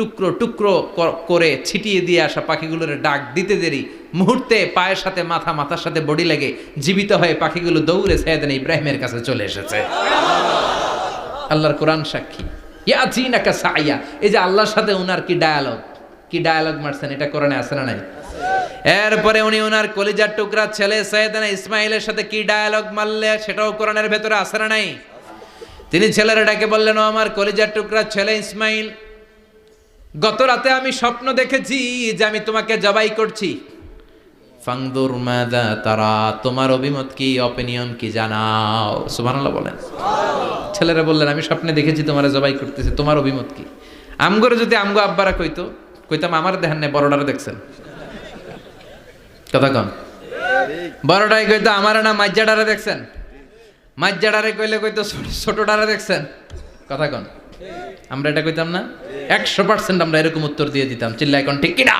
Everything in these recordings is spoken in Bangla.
টুকরো টুকরো করে ছিটিয়ে দিয়ে আসা পাখিগুলোর ডাক দিতে দেরি। মুহূর্তে পায়ের সাথে মাথা, মাথার সাথে বডি লেগে জীবিত হয়ে পাখিগুলো দৌড়ে সাইয়েদান ইব্রাহিমের কাছে চলে এসেছে। আল্লাহর কোরআন সাক্ষী। ইয়াচিনাকা সাইয়া। এই যে আল্লাহর সাথে উনার কি ডায়ালগ কি ডায়ালগ মারছেন? এটা কোরআনে আছে না নাই? এরপরে উনি ওনার কলিজার টুকরা ছেলে সৈয়দানা ইসমাইলের সাথে কি ডায়ালগ মারলে সেটাও কোরআনের ভেতরে আছে না নাই? তিনি ছেলেরা ডাকে বললেন, ও আমার কলিজার টুকরা ছেলে ইসমাইল গত রাতে আমি স্বপ্ন দেখেছি যে আমি তোমাকে জবাই করছি। ফাংদুর মাদা তারা, তোমার অভিমত কি অপিনিয়ন কি জানাও। সুবহানাল্লাহ বলেন। ছেলেরা বললেন, আমি স্বপ্নে দেখেছি তোমার জবাই করতেছি, তোমার অভিমত কি? আমগরে যদি আমগো আব্বারা কইতো, কইতাম, আমার দেখেন না বড়ডারে দেখছেন। কথা কন। বড়টাই কইতো, আমার না মাজ্জাডারে দেখছেন? মাজ্জাডারে কইলে কইতো, ছোট- ছোটডারে দেখছেন? কথা কন। আমরা এটা কইতাম না? একশো পার্সেন্ট আমরা এরকম উত্তর দিয়ে দিতাম। চিল্লা, এখন ঠিক কিনা?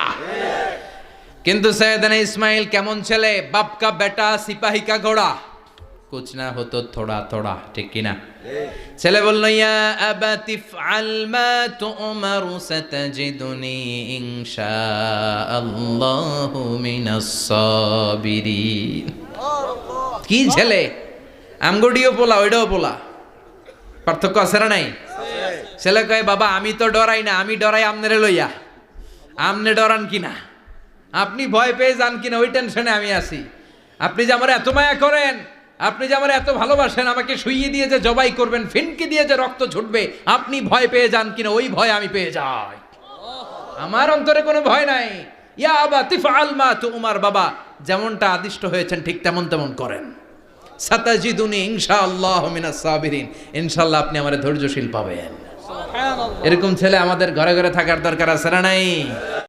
কিন্তু সৈয়দানা ইসমাইল কেমন ছেলে? বাপকা বেটা সিপাহি কা ঘোড়া। কুছ না হতো থোড়া থোড়া, ঠিক কিনা? ছেলে বলল, ইয়া আবাতি ফআল মা তুমারু সাতাজিদুনি ইনশাআল্লাহু মিনাস সাবিরিন। কি ছেলে? আমগডিও পোলা ওইটাও পোলা। পার্থক্য আছে না নাই? ছেলে কয়, বাবা, আমি তো ডরাই না, আমি ডরাই আমনেরে লইয়া। আমনে ডরান কিনা? আপনি ভয় পেয়ে যান কিনা? ওই টেনশনে আমি আছি। আপনি যে আমার এত মায়া করেন, আপনি যে আমার এত ভালোবাসেন, আমাকে শুইয়ে দিয়ে যে জবাই করবেন, ফিনকি দিয়ে যে রক্ত ছুটবে, আপনি ভয় পেয়ে যান কিনা? ওই ভয় আমি পেয়ে যাই। আমার অন্তরে কোনো ভয় নাই। ইয়া আবা তিফা আলমা তো উমার, বাবা, যেমনটা আদিষ্ট হয়েছেন, ঠিক তেমন তেমন করেন। সাতাজিদুনি ইনশাআল্লাহ মিনাস সাবিরিন। ইনশাআল্লাহ আপনি আমার ধৈর্যশীল পাবেন। এরকম ছেলে আমাদের ঘরে ঘরে থাকার দরকার আছে না নাই?